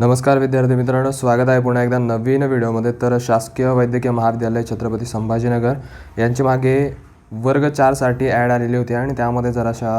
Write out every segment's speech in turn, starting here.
नमस्कार विद्यार्थी मित्रांनो स्वागत आहे पुन्हा एकदा नवीन व्हिडिओमध्ये. तर शासकीय वैद्यकीय महाविद्यालय छत्रपती संभाजीनगर यांच्या मागे वर्ग चारसाठी ॲड आलेली होती आणि त्यामध्ये जराशा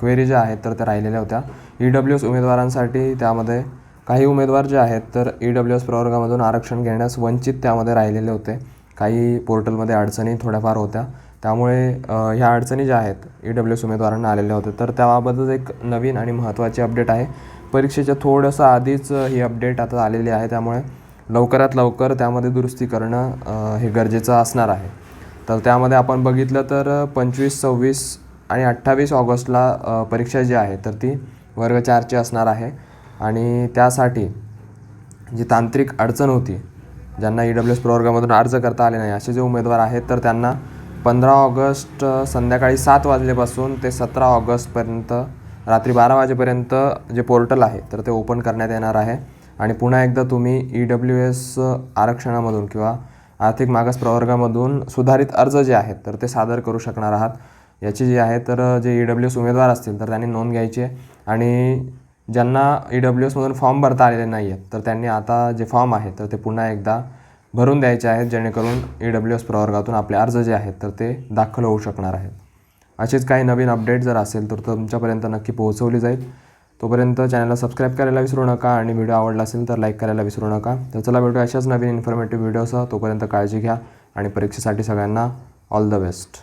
क्वेरी ज्या आहेत तर त्या राहिलेल्या होत्या. ई डब्ल्यू एस उमेदवारांसाठी त्यामध्ये काही उमेदवार जे आहेत तर ई डब्ल्यू एस प्रवर्गामधून आरक्षण घेण्यास वंचित त्यामध्ये राहिलेले होते. काही पोर्टलमध्ये अडचणी थोड्याफार होत्या. त्यामुळे ह्या अडचणी ज्या आहेत ई डब्ल्यू एस उमेदवारांना आलेल्या होत्या. तर त्याबाबतच एक नवीन आणि महत्त्वाची अपडेट आहे. परीक्षेच्या थोडंसं आधीच ही अपडेट आता आलेली आहे. त्यामुळे लवकरात लवकर त्यामध्ये दुरुस्ती करणं हे गरजेचं असणार आहे. तर त्यामध्ये आपण बघितलं तर पंचवीस सव्वीस आणि अठ्ठावीस ऑगस्टला परीक्षा जी आहे तर ती वर्ग चारची असणार आहे. आणि त्यासाठी जी तांत्रिक अडचण होती ज्यांना ई डब्ल्यू एस प्रवर्गामधून अर्ज करता आले नाही असे जे उमेदवार आहेत तर त्यांना पंधरा ऑगस्ट संध्याकाळी सात वाजल्यापासून ते सतरा ऑगस्टपर्यंत रात्री बारा वाजेपर्यंत जे पोर्टल आहे तर ते ओपन करण्यात येणार आहे. आणि पुन्हा एकदा तुम्ही ई डब्ल्यू एस आरक्षणामधून किंवा आर्थिक मागास प्रवर्गामधून सुधारित अर्ज जे आहेत तर ते सादर करू शकणार आहात. याची जी आहे तर जे ई डब्ल्यू एस उमेदवार असतील तर त्यांनी नोंद घ्यायची आहे. आणि ज्यांना ई डब्ल्यू एसमधून फॉर्म भरता आलेले नाही आहेत तर त्यांनी आता जे फॉर्म आहे तर ते पुन्हा एकदा भरून द्यायचे आहेत जेणेकरून ई डब्ल्यू एस प्रवर्गातून आपले अर्ज जे आहेत तर ते दाखल होऊ शकणार आहेत. असेच काही नवीन अपडेट जर असेल तर तुमच्यापर्यंत नक्की पोहोचवली जाईल. तोपर्यंत चॅनलला सबस्क्राईब करायला विसरू नका आणि व्हिडिओ आवडला असेल तर लाईक करायला विसरू नका. तर चला भेटू अशाच नवीन इन्फॉर्मेटिव्ह व्हिडिओसह तोपर्यंत काळजी घ्या आणि परीक्षेसाठी सगळ्यांना ऑल द बेस्ट